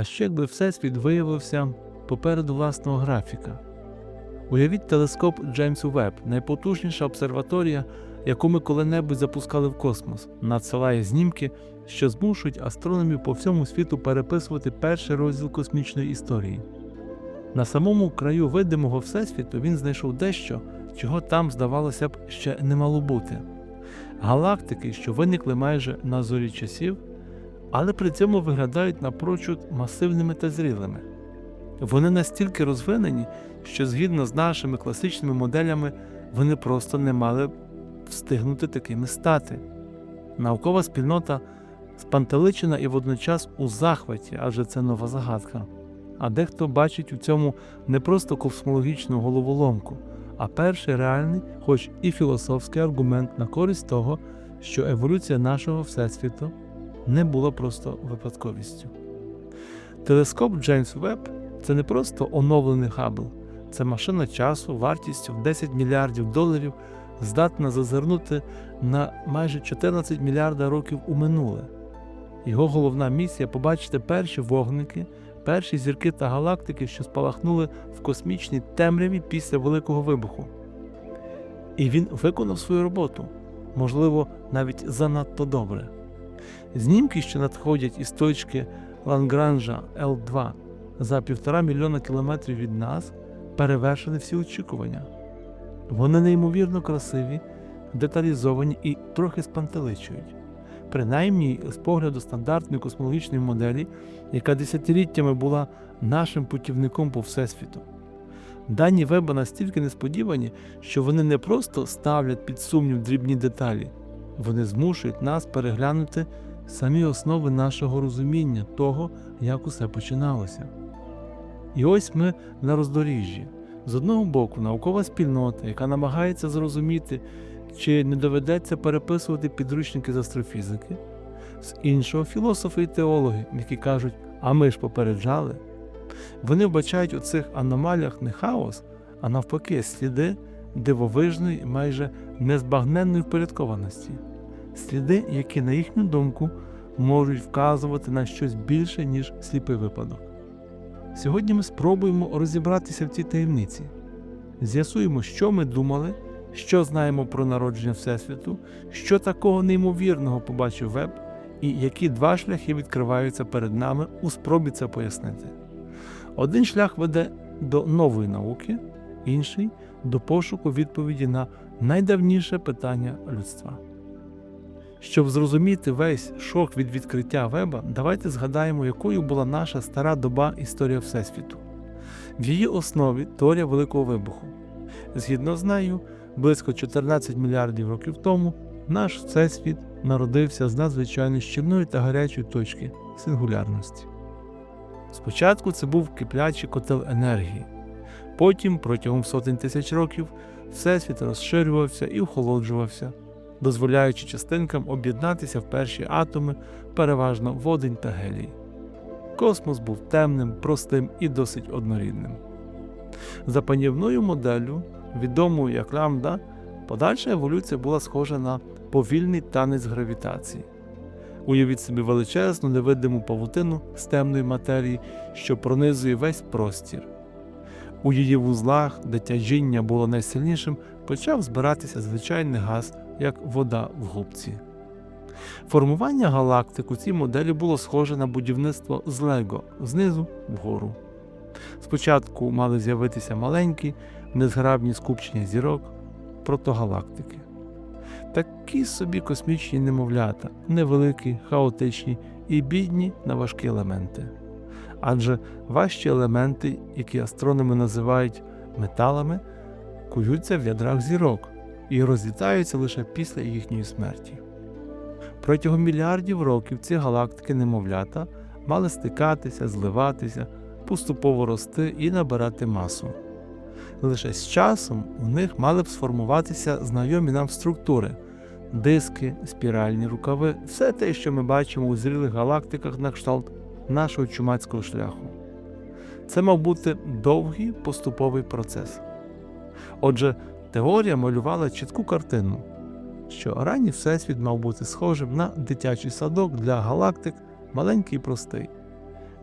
А що якби Всесвіт виявився попереду власного графіка? Уявіть телескоп Джеймсу Веб, найпотужніша обсерваторія, яку ми коли-небудь запускали в космос, надсилає знімки, що змушують астрономів по всьому світу переписувати перший розділ космічної історії. На самому краю видимого Всесвіту він знайшов дещо, чого там, здавалося б, ще не мало бути. Галактики, що виникли майже на зорі часів, але при цьому виглядають напрочуд масивними та зрілими. Вони настільки розвинені, що згідно з нашими класичними моделями вони просто не мали встигнути такими стати. Наукова спільнота спантеличена і водночас у захваті, адже це нова загадка. А дехто бачить у цьому не просто космологічну головоломку, а перший реальний, хоч і філософський аргумент на користь того, що еволюція нашого Всесвіту не була просто випадковістю. Телескоп Джеймс Веб це не просто оновлений Хаббл, це машина часу вартістю в 10 мільярдів доларів, здатна зазирнути на майже 14 мільярда років у минуле. Його головна місія побачити перші вогники, перші зірки та галактики, що спалахнули в космічній темряві після Великого вибуху. І він виконав свою роботу, можливо, навіть занадто добре. Знімки, що надходять із точки Лангранжа Л2 за півтора мільйона кілометрів від нас, перевершили всі очікування. Вони неймовірно красиві, деталізовані і трохи спантеличують. Принаймні, з погляду стандартної космологічної моделі, яка десятиліттями була нашим путівником по Всесвіту. Дані Веба настільки несподівані, що вони не просто ставлять під сумнів дрібні деталі, вони змушують нас переглянути самі основи нашого розуміння того, як усе починалося. І ось ми на роздоріжжі. З одного боку, наукова спільнота, яка намагається зрозуміти, чи не доведеться переписувати підручники з астрофізики, з іншого філософи і теологи, які кажуть, а ми ж попереджали. Вони вбачають у цих аномаліях не хаос, а навпаки, сліди дивовижної, майже незбагненної впорядкованості, сліди, які, на їхню думку, можуть вказувати на щось більше, ніж сліпий випадок. Сьогодні ми спробуємо розібратися в цій таємниці, з'ясуємо, що ми думали, що знаємо про народження Всесвіту, що такого неймовірного побачив Веб, і які два шляхи відкриваються перед нами у спробі це пояснити. Один шлях веде до нової науки, інший до пошуку відповіді на найдавніше питання людства. Щоб зрозуміти весь шок від відкриття Веба, давайте згадаємо, якою була наша стара доба історія Всесвіту. В її основі теорія Великого Вибуху. Згідно з нею, близько 14 мільярдів років тому наш Всесвіт народився з надзвичайно щільної та гарячої точки сингулярності. Спочатку це був киплячий котел енергії. Потім, протягом сотень тисяч років, Всесвіт розширювався і охолоджувався, дозволяючи частинкам об'єднатися в перші атоми, переважно водень та гелій. Космос був темним, простим і досить однорідним. За панівною моделлю, відомою як лямбда, подальша еволюція була схожа на повільний танець гравітації. Уявіть собі величезну невидиму павутину з темної матерії, що пронизує весь простір. У її вузлах, де тяжіння було найсильнішим, почав збиратися звичайний газ, як вода в губці. Формування галактик у цій моделі було схоже на будівництво з Лего знизу вгору. Спочатку мали з'явитися маленькі, незграбні скупчення зірок, протогалактики. Такі собі космічні немовлята, невеликі, хаотичні і бідні на важкі елементи. Адже важчі елементи, які астрономи називають металами, куються в ядрах зірок і розлітаються лише після їхньої смерті. Протягом мільярдів років ці галактики немовлята мали стикатися, зливатися, поступово рости і набирати масу. Лише з часом у них мали б сформуватися знайомі нам структури диски, спіральні рукави, все те, що ми бачимо у зрілих галактиках на кшталт нашого чумацького шляху. Це мав бути довгий поступовий процес. Отже, теорія малювала чітку картину, що ранній всесвіт мав бути схожим на дитячий садок для галактик, маленький і простий.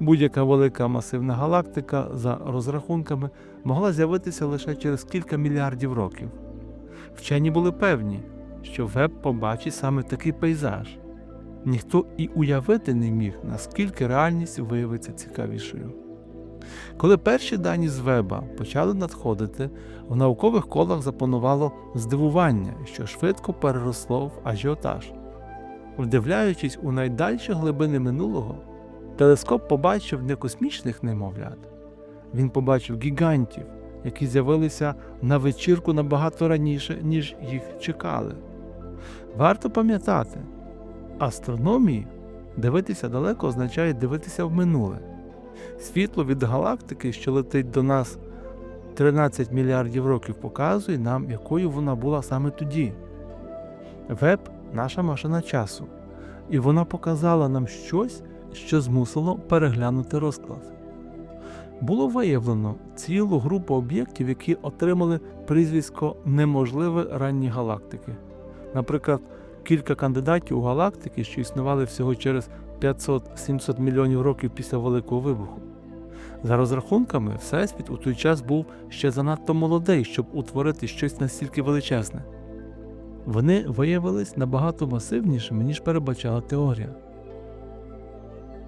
Будь-яка велика масивна галактика, за розрахунками, могла з'явитися лише через кілька мільярдів років. Вчені були певні, що Веб побачить саме такий пейзаж. Ніхто і уявити не міг, наскільки реальність виявиться цікавішою. Коли перші дані з Веба почали надходити, в наукових колах запанувало здивування, що швидко переросло в ажіотаж. Вдивляючись у найдальші глибини минулого, телескоп побачив не космічних немовлят, він побачив гігантів, які з'явилися на вечірку набагато раніше, ніж їх чекали. Варто пам'ятати, астрономії дивитися далеко означає дивитися в минуле. Світло від галактики, що летить до нас 13 мільярдів років, показує нам, якою вона була саме тоді. Веб наша машина часу, і вона показала нам щось, що змусило переглянути розклад. Було виявлено цілу групу об'єктів, які отримали прізвисько неможливе ранні галактики. Наприклад, кілька кандидатів у галактики, що існували всього через 500-700 мільйонів років після Великого вибуху. За розрахунками, Всесвіт у той час був ще занадто молодий, щоб утворити щось настільки величезне. Вони виявились набагато масивнішими, ніж передбачала теорія.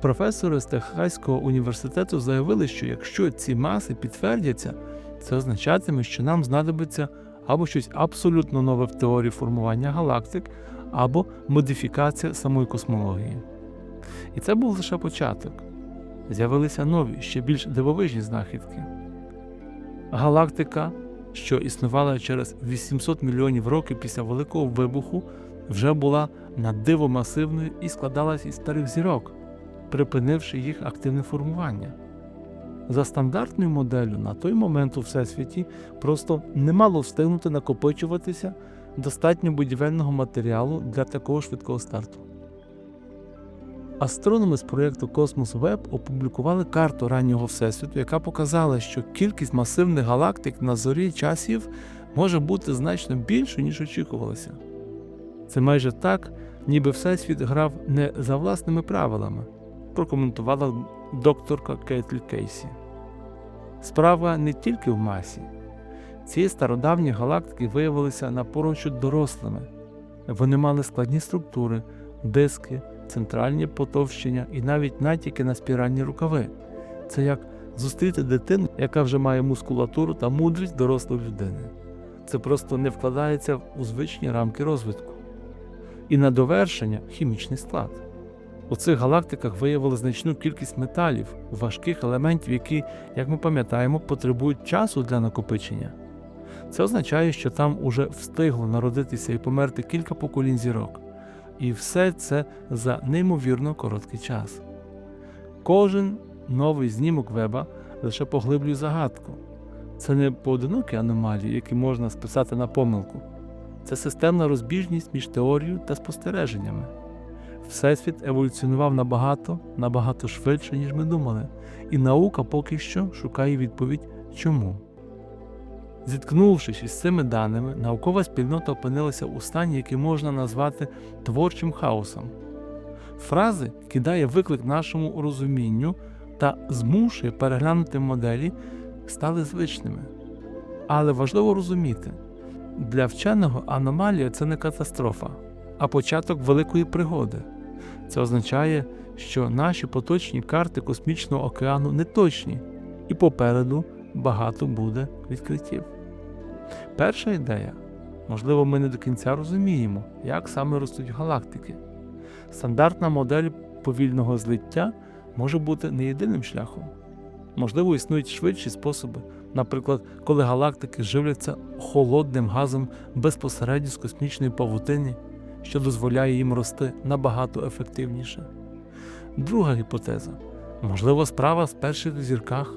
Професори з Техаського університету заявили, що якщо ці маси підтвердяться, це означатиме, що нам знадобиться або щось абсолютно нове в теорії формування галактик, або модифікація самої космології. І це був лише початок. З'явилися нові, ще більш дивовижні знахідки. Галактика, що існувала через 800 мільйонів років після Великого вибуху, вже була наддивомасивною і складалась із старих зірок, припинивши їх активне формування. За стандартною моделлю на той момент у Всесвіті просто не мало встигнути накопичуватися достатньо будівельного матеріалу для такого швидкого старту. Астрономи з проєкту Космос Веб опублікували карту раннього Всесвіту, яка показала, що кількість масивних галактик на зорі часів може бути значно більшою, ніж очікувалося. Це майже так, ніби Всесвіт грав не за власними правилами, прокоментувала докторка Кейтлі Кейсі. Справа не тільки в масі. Ці стародавні галактики виявилися напрочуд дорослими. Вони мали складні структури, диски, центральні потовщення і навіть натяки на спіральні рукави. Це як зустріти дитину, яка вже має мускулатуру та мудрість дорослої людини. Це просто не вкладається у звичні рамки розвитку. І на довершення хімічний склад. У цих галактиках виявили значну кількість металів, важких елементів, які, як ми пам'ятаємо, потребують часу для накопичення. Це означає, що там уже встигло народитися і померти кілька поколінь зірок. І все це за неймовірно короткий час. Кожен новий знімок веба лише поглиблює загадку. Це не поодинокі аномалії, які можна списати на помилку. Це системна розбіжність між теорією та спостереженнями. Всесвіт еволюціонував набагато, набагато швидше, ніж ми думали, і наука поки що шукає відповідь чому. Зіткнувшись із цими даними, наукова спільнота опинилася у стані, який можна назвати творчим хаосом. Фрази кидає виклик нашому розумінню та змушує переглянути моделі, стали звичними. Але важливо розуміти, для вченого аномалія це не катастрофа, а початок великої пригоди. Це означає, що наші поточні карти космічного океану не точні, і попереду багато буде відкриттів. Перша ідея можливо, ми не до кінця розуміємо, як саме ростуть галактики. Стандартна модель повільного злиття може бути не єдиним шляхом. Можливо, існують швидші способи, наприклад, коли галактики живляться холодним газом безпосередньо з космічної павутини, що дозволяє їм рости набагато ефективніше. Друга гіпотеза можливо, справа в перших зірках.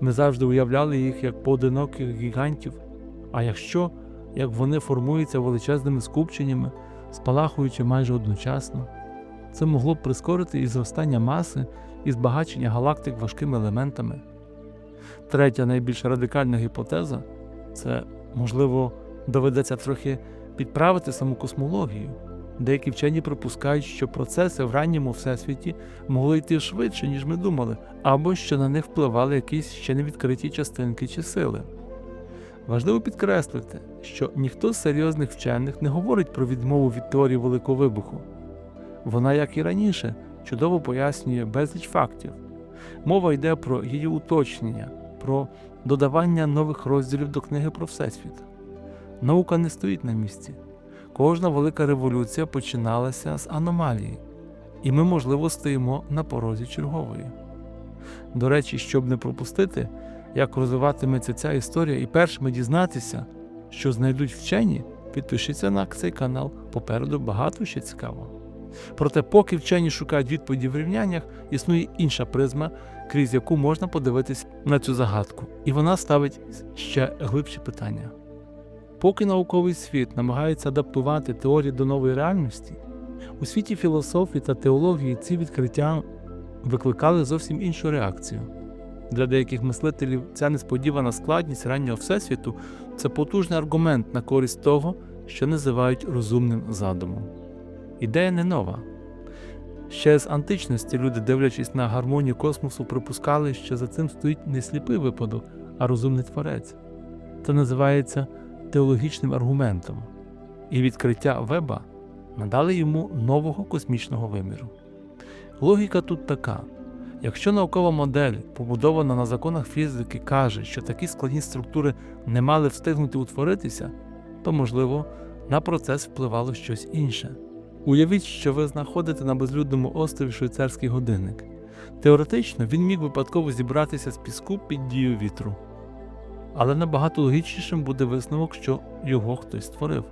Ми завжди уявляли їх як поодиноких гігантів, а якщо як вони формуються величезними скупченнями, спалахуючи майже одночасно, це могло б прискорити і зростання маси, і збагачення галактик важкими елементами. Третя найбільш радикальна гіпотеза це, можливо, доведеться трохи підправити саму космологію. Деякі вчені припускають, що процеси в ранньому всесвіті могли йти швидше, ніж ми думали, або що на них впливали якісь ще не відкриті частинки чи сили. Важливо підкреслити, що ніхто з серйозних вчених не говорить про відмову від теорії Великого вибуху. Вона, як і раніше, чудово пояснює безліч фактів. Мова йде про її уточнення, про додавання нових розділів до книги про Всесвіт. Наука не стоїть на місці. Кожна велика революція починалася з аномалії, і ми, можливо, стоїмо на порозі чергової. До речі, щоб не пропустити, як розвиватиметься ця історія і першими дізнатися, що знайдуть вчені, підпишіться на цей канал, попереду багато ще цікавого. Проте, поки вчені шукають відповіді в рівняннях, існує інша призма, крізь яку можна подивитись на цю загадку, і вона ставить ще глибші питання. Поки науковий світ намагається адаптувати теорії до нової реальності, у світі філософії та теології ці відкриття викликали зовсім іншу реакцію. Для деяких мислителів ця несподівана складність раннього всесвіту це потужний аргумент на користь того, що називають розумним задумом. Ідея не нова. Ще з античності люди, дивлячись на гармонію космосу, припускали, що за цим стоїть не сліпий випадок, а розумний творець. Це називається теологічним аргументом, і відкриття Веба надали йому нового космічного виміру. Логіка тут така: якщо наукова модель, побудована на законах фізики, каже, що такі складні структури не мали встигнути утворитися, то, можливо, на процес впливало щось інше. Уявіть, що ви знаходите на безлюдному острові швейцарський годинник. Теоретично він міг випадково зібратися з піску під дією вітру. Але набагато логічнішим буде висновок, що його хтось створив.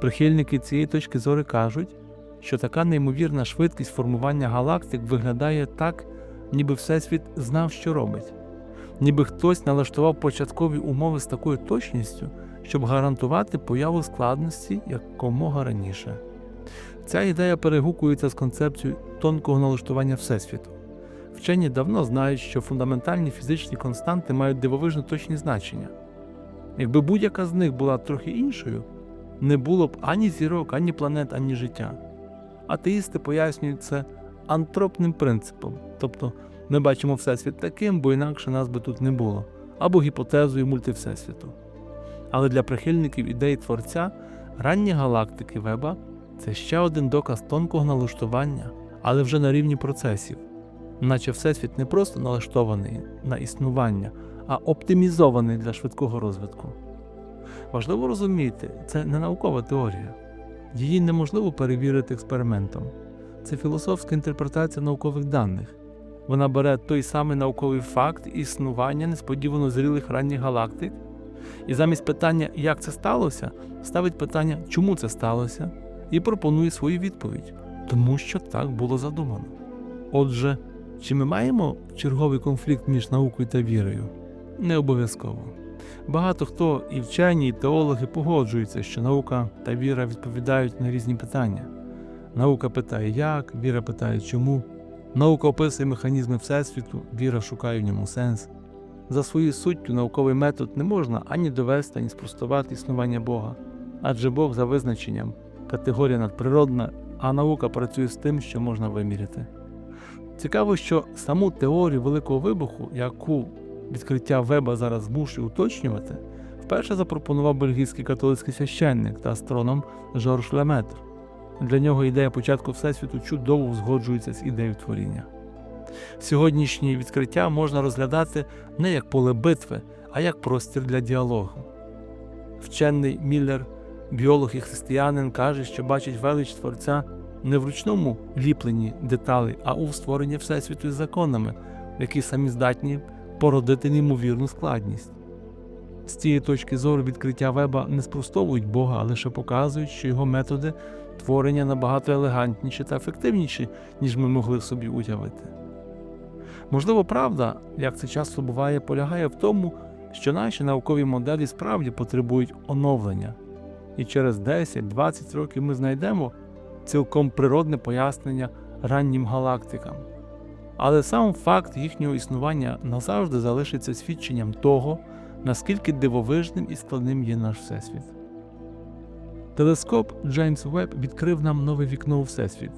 Прихильники цієї точки зору кажуть, що така неймовірна швидкість формування галактик виглядає так, ніби Всесвіт знав, що робить, ніби хтось налаштував початкові умови з такою точністю, щоб гарантувати появу складності якомога раніше. Ця ідея перегукується з концепцією тонкого налаштування Всесвіту. Вчені давно знають, що фундаментальні фізичні константи мають дивовижно точні значення. Якби будь-яка з них була трохи іншою, не було б ані зірок, ані планет, ані життя. Атеїсти пояснюють це антропним принципом, тобто ми бачимо Всесвіт таким, бо інакше нас би тут не було, або гіпотезою мультивсесвіту. Але для прихильників ідеї творця ранні галактики Веба це ще один доказ тонкого налаштування, але вже на рівні процесів, наче Всесвіт не просто налаштований на існування, а оптимізований для швидкого розвитку. Важливо розуміти, це не наукова теорія. Її неможливо перевірити експериментом. Це філософська інтерпретація наукових даних. Вона бере той самий науковий факт існування несподівано зрілих ранніх галактик, і замість питання, як це сталося, ставить питання, чому це сталося, і пропонує свою відповідь, тому що так було задумано. Отже, чи ми маємо черговий конфлікт між наукою та вірою? Не обов'язково. Багато хто і вчені, і теологи погоджуються, що наука та віра відповідають на різні питання. Наука питає як, віра питає чому. Наука описує механізми Всесвіту, віра шукає в ньому сенс. За своєю суттю науковий метод не можна ані довести, ані спростувати існування Бога, адже Бог за визначенням категорія надприродна, а наука працює з тим, що можна виміряти. Цікаво, що саму теорію Великого вибуху, яку відкриття Веба зараз змушує уточнювати, вперше запропонував бельгійський католицький священник та астроном Жорж Леметр. Для нього ідея початку Всесвіту чудово узгоджується з ідеєю творіння. Сьогоднішні відкриття можна розглядати не як поле битви, а як простір для діалогу. Вчений Міллер, біолог і християнин, каже, що бачить велич Творця не в ручному ліпленні деталей, а у створенні Всесвіту із законами, які самі здатні породити неймовірну складність. З цієї точки зору відкриття веба не спростовують Бога, а лише показують, що його методи творення набагато елегантніші та ефективніші, ніж ми могли собі уявити. Можливо, правда, як це часто буває, полягає в тому, що наші наукові моделі справді потребують оновлення, і через 10-20 років ми знайдемо цілком природне пояснення раннім галактикам. Але сам факт їхнього існування назавжди залишиться свідченням того, наскільки дивовижним і складним є наш Всесвіт. Телескоп Джеймс Веб відкрив нам нове вікно у Всесвіт.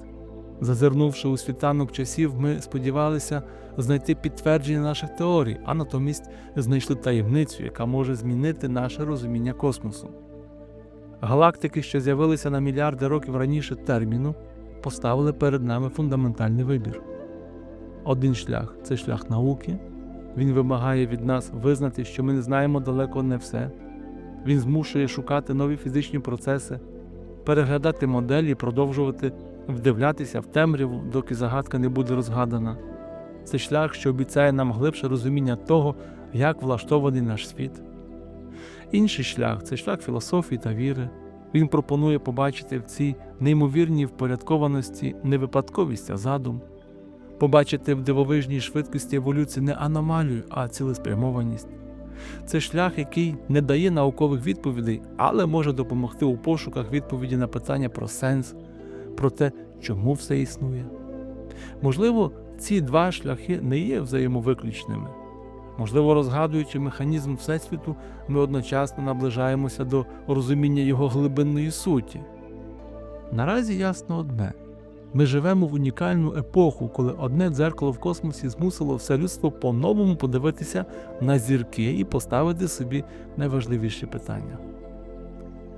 Зазирнувши у світанок часів, ми сподівалися знайти підтвердження наших теорій, а натомість знайшли таємницю, яка може змінити наше розуміння космосу. Галактики, що з'явилися на мільярди років раніше терміну, поставили перед нами фундаментальний вибір. Один шлях це шлях науки. Він вимагає від нас визнати, що ми не знаємо далеко не все. Він змушує шукати нові фізичні процеси, переглядати моделі продовжувати вдивлятися в темряву, доки загадка не буде розгадана. Це шлях, що обіцяє нам глибше розуміння того, як влаштований наш світ. Інший шлях це шлях філософії та віри. Він пропонує побачити в цій неймовірній впорядкованості не випадковість, а задум, побачити в дивовижній швидкості еволюції не аномалію, а цілеспрямованість. Це шлях, який не дає наукових відповідей, але може допомогти у пошуках відповіді на питання про сенс, про те, чому все існує. Можливо, ці два шляхи не є взаємовиключними. Можливо, розгадуючи механізм Всесвіту, ми одночасно наближаємося до розуміння його глибинної суті. Наразі ясно одне. Ми живемо в унікальну епоху, коли одне дзеркало в космосі змусило все людство по-новому подивитися на зірки і поставити собі найважливіші питання.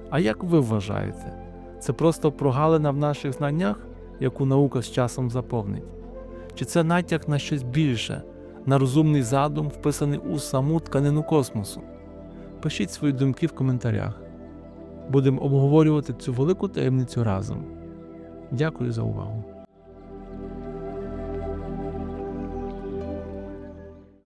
А як ви вважаєте, це просто прогалина в наших знаннях, яку наука з часом заповнить? Чи це натяк на щось більше, на розумний задум, вписаний у саму тканину космосу? Пишіть свої думки в коментарях. Будемо обговорювати цю велику таємницю разом. Дякую за увагу.